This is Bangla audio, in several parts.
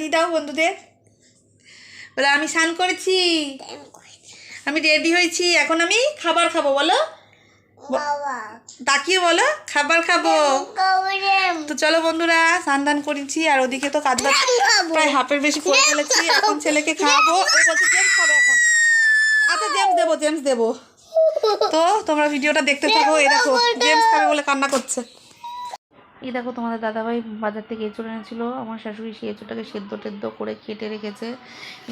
দিয়ে দাও বন্ধুদের? বলে আমি স্নান করেছি। আমি রেডি হয়েছি। এখন আমি খাবার খাব বলো। তাকিয়ে বলো খাবার খাব। তো চলো বন্ধুরা স্নান দান করেছি। আর ওদিকে তো কাজ বাজ প্রায় হাফের বেশি করে ফেলেছি। এখন ছেলেকে খাওয়াবো। ও বলছে জেমস খাবে এখন। আচ্ছা জেমস দেবো জেমস দেবো। তো তোমরা ভিডিওটা দেখতে থাকো। দেখো জেমস খাবে বলে কান্না করছে। এই দেখো তোমাদের দাদাভাই বাজার থেকে এঁচড় এনেছিল, আমার শাশুড়ি সেই এঁচড়টাকে সেদ্ধ টেদ্ধ করে কেটে রেখেছে।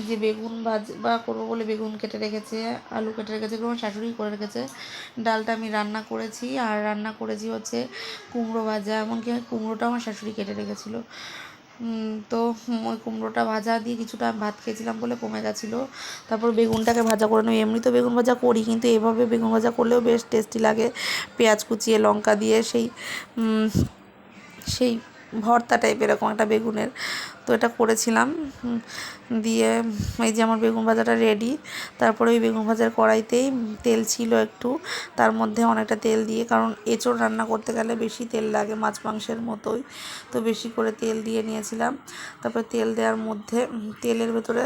যে বেগুন ভাজ বা করব বলে বেগুন কেটে রেখেছে, আলু কেটে রেখেছে, এগুলো আমার শাশুড়ি করে রেখেছে। ডালটা আমি রান্না করেছি, আর রান্না করেছি হচ্ছে কুমড়ো ভাজা, এমনকি কুমড়োটা আমার শাশুড়ি কেটে রেখেছিলো। তো ওই কুমড়োটা ভাজা দিয়ে কিছুটা ভাত খেয়েছিলাম বলে কমে গেছিল। তারপর বেগুনটাকে ভাজা করে নেব। এমনি তো বেগুন ভাজা করি, কিন্তু এভাবে বেগুন ভাজা করলেও বেশ টেস্টি লাগে। পেঁয়াজ কুচিয়ে, লঙ্কা দিয়ে সেই সেই ভর্তা টাইপের এরকম একটা বেগুনের। তো এটা করেছিলাম দিয়ে এই যে আমার বেগুন ভাজাটা রেডি তারপরে ওই বেগুন ভাজার কড়াইতেই তেল ছিল একটু, তার মধ্যে অনেকটা তেল দিয়ে, কারণ এঁচড় রান্না করতে গেলে বেশি তেল লাগে মাছ মাংসের মতোই, তো বেশি করে তেল দিয়ে নিয়েছিলাম। তারপরে তেল দেওয়ার মধ্যে তেলের ভেতরে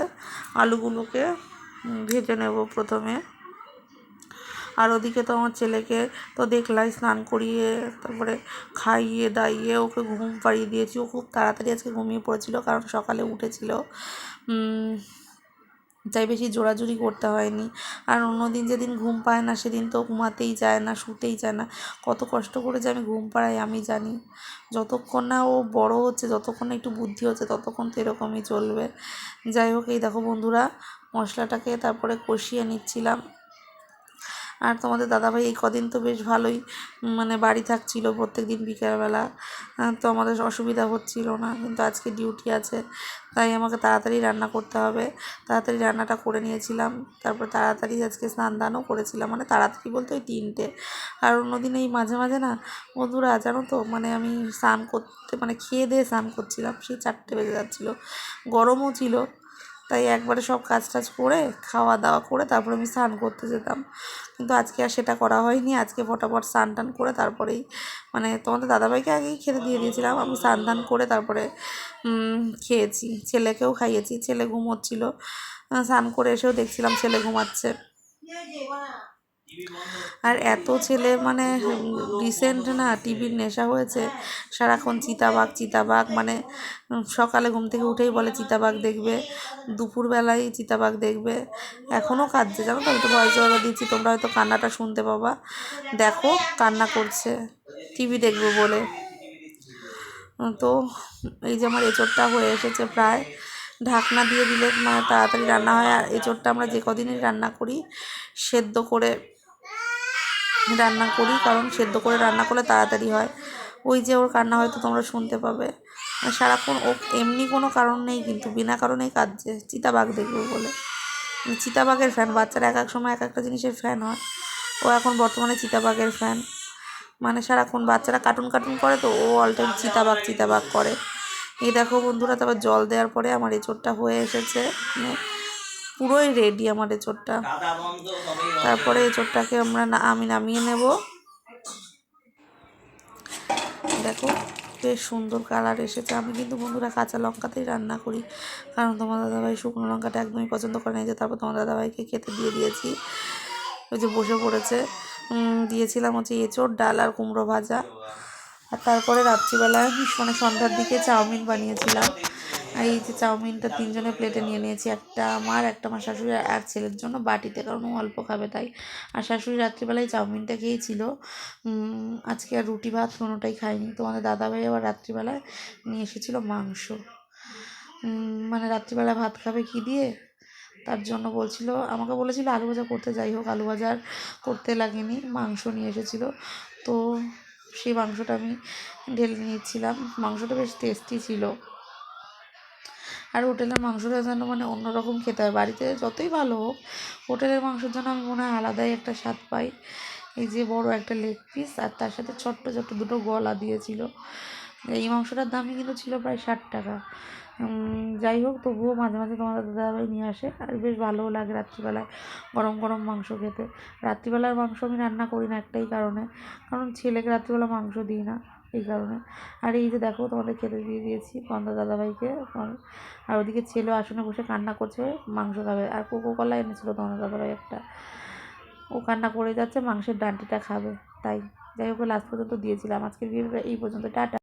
আলুগুলোকে ভেজে নেব প্রথমে। আর ওদিকে তো আমার ছেলেকে তো দেখলাই, স্নান করিয়ে, তারপরে খাইয়ে, দাইয়ে ওকে ঘুম পাড়িয়ে দিয়েছি। ও খুব তাড়াতাড়ি আজকে ঘুমিয়ে পড়েছিল কারণ সকালে উঠেছিল। তাই বেশি জোরাজুরি করতে হয়নি। আর অন্যদিন যেদিন ঘুম পায় না, সেদিন তো ঘুমাতেই চায় না, শুতেই চায় না। কত কষ্ট করে যে আমি ঘুম পাড়াই, আমি জানি। যতক্ষণ না ও বড় হচ্ছে, যতক্ষণ না একটু বুদ্ধি হচ্ছে, ততক্ষণ তো এরকমই চলবে। যাই হোক, এই দেখো বন্ধুরা, মশলাটাকে তারপরে কষিয়ে নিচ্ছিলাম। আর তোমাদের দাদাভাই এই কদিন তো বেশ ভালোই মানে বাড়ি থাকছিল প্রত্যেক দিন বিকেলবেলা তো আমাদের অসুবিধা হচ্ছিল না, কিন্তু আজকে ডিউটি আছে, তাই আমাকে তাড়াতাড়ি রান্না করতে হবে। তাড়াতাড়ি রান্নাটা করে নিয়েছিলাম, তারপর তাড়াতাড়ি আজকে স্নান দানও করেছিলাম মানে তাড়াতাড়ি বলতে ওই তিনটে। আর অন্যদিন এই মাঝে মাঝে না, বন্ধুরা জানো তো মানে আমি স্নান করতে মানে খেয়ে দিয়ে স্নান করছিলাম, সেই চারটে বেজে যাচ্ছিল। গরমও ছিল তাই একবারে সব কাজ টাজ করে খাওয়া দাওয়া করে তারপরে আমি স্নান করতে যেতাম। কিন্তু আজকে আর সেটা করা হয়নি। আজকে ফটাফট স্নান টান করে তারপরেই মানে তোমাদের দাদাভাইকে আগেই খেতে দিয়ে দিয়েছিলাম। আমি স্নান টান করে তারপরে খেয়েছি। ছেলেকেও খাইয়েছি। ছেলে ঘুমোচ্ছিল। স্নান করে এসেও দেখছিলাম ছেলে ঘুমাচ্ছে। আর এত ছেলে মানে রিসেন্ট না টিভির নেশা হয়েছে। সারাক্ষণ চিতাবাঘ চিতাবাঘ মানে সকালে ঘুম থেকে উঠেই বলে চিতাবাঘ দেখবে, দুপুরবেলায় চিতাবাঘ দেখবে। এখনও কাঁদছে, জানো তো? আমি তো ভয়েস ওভার দিচ্ছি, তোমরা হয়তো কান্নাটা শুনতে পাবা। দেখো, কান্না করছে টিভি দেখবে বলে। তো, এই যে আমার এঁচোড়টা হয়ে এসেছে প্রায়, ঢাকনা দিয়ে দিলে মানে তাড়াতাড়ি রান্না হয়। আর এঁচোড়টা আমরা যে কদিনই রান্না করি, সেদ্ধ করে রান্না করি, কারণ সেদ্ধ করে রান্না করলে তাড়াতাড়ি হয়। ওই যে ওর কান্না হয়তো তোমরা শুনতে পাবে। সারাক্ষণ ও এমনি কোনো কারণ নেই, কিন্তু বিনা কারণেই কাঁদছে। চিতাবাঘ দেখবে বলে। মানে চিতাবাঘের ফ্যান বাচ্চারা এক এক সময় এক একটা জিনিসের ফ্যান হয়। ও এখন বর্তমানে চিতাবাঘের ফ্যান মানে সারাক্ষণ বাচ্চারা কার্টুন কার্টুন করে তো ও অল টাইম চিতাবাঘ চিতাবাঘ করে। এই দেখো বন্ধুরা, তারপর জল দেওয়ার পরে আমার এঁচোড়টা হয়ে এসেছে। মানে পুরোই রেডি আমার এঁচোড়টা তারপরে এঁচোড়টাকে আমরা আমি নামিয়ে নেব। দেখো, বেশ সুন্দর কালার এসেছে। আমি কিন্তু বন্ধুরা কাঁচা লঙ্কাতেই রান্না করি। কারণ তোমার দাদাভাই শুকনো লঙ্কাটা একদমই পছন্দ করে না। যে তারপর তোমার দাদাভাইকে খেতে দিয়ে দিয়েছি। ওই যে বসে পড়েছে। দিয়েছিলাম হচ্ছে এঁচোড় ডাল আর কুমড়ো ভাজা। আর তারপরে রাত্রিবেলা মানে সন্ধ্যার দিকে চাউমিন বানিয়েছিলাম। আর এই যে চাউমিনটা তিনজনের প্লেটে নিয়ে নিয়েছি, একটা আমার একটা আমার শাশুড়ি আর ছেলের জন্য বাটিতে, কারণ ও অল্প খাবে তাই। আর শাশুড়ি রাত্রিবেলায় চাউমিনটা খেয়েছিল। আজকে আর রুটি ভাত কোনোটাই খাইনি তোমাদের দাদাভাই আবার রাত্রিবেলায় নিয়ে এসেছিল মাংস। মানে রাত্রিবেলা ভাত খাবে কি দিয়ে? তার জন্য বলছিল, আমাকে বলেছিল আলু ভাজা করতে, যাই হোক আলু ভাজা আর করতে লাগেনি, মাংস নিয়ে এসেছিল। তো সেই মাংসটা আমি ঢেলে নিয়েছিলাম। মাংসটা বেশ টেস্টি ছিল। আর হোটেলের মাংসটা যেন মানে অন্যরকম খেতে হয়। বাড়িতে যতই ভালো হোক, হোটেলের মাংসের জন্য আমি মনে হয় আলাদাই একটা স্বাদ পাই। এই যে বড় একটা লেগ পিস আর তার সাথে ছোট্ট ছোট্ট দুটো গলা দিয়েছিল। এই মাংসটার দামই কিন্তু ছিল প্রায় ষাট টাকা। যাই হোক, তবুও মাঝে মাঝে তোমাদের দাদাভাই নিয়ে আসে। আর বেশ ভালোও লাগে রাত্রিবেলায় গরম গরম মাংস খেতে। রাত্রিবেলার মাংস আমি রান্না করি না একটাই কারণে। কারণ ছেলেকে রাত্রিবেলা মাংস দিই না। এই কারণে। আর এই যে দেখো, তোমাদের খেতে দিয়ে দিয়েছি পন্দা দাদাভাইকে। আর ওদিকে ছেলে আসনে বসে কান্না করছে মাংস খাবে। আর কোকো কলা এনেছিলো তোমাদের দাদাভাই একটা। ও কান্না করে যাচ্ছে, মাংসের ডান্টিটা খাবে। তাই, যাই হোক লাস্ট পর্যন্ত দিয়েছিলাম। আজকের ভিডিওটা এই পর্যন্ত। টাটা।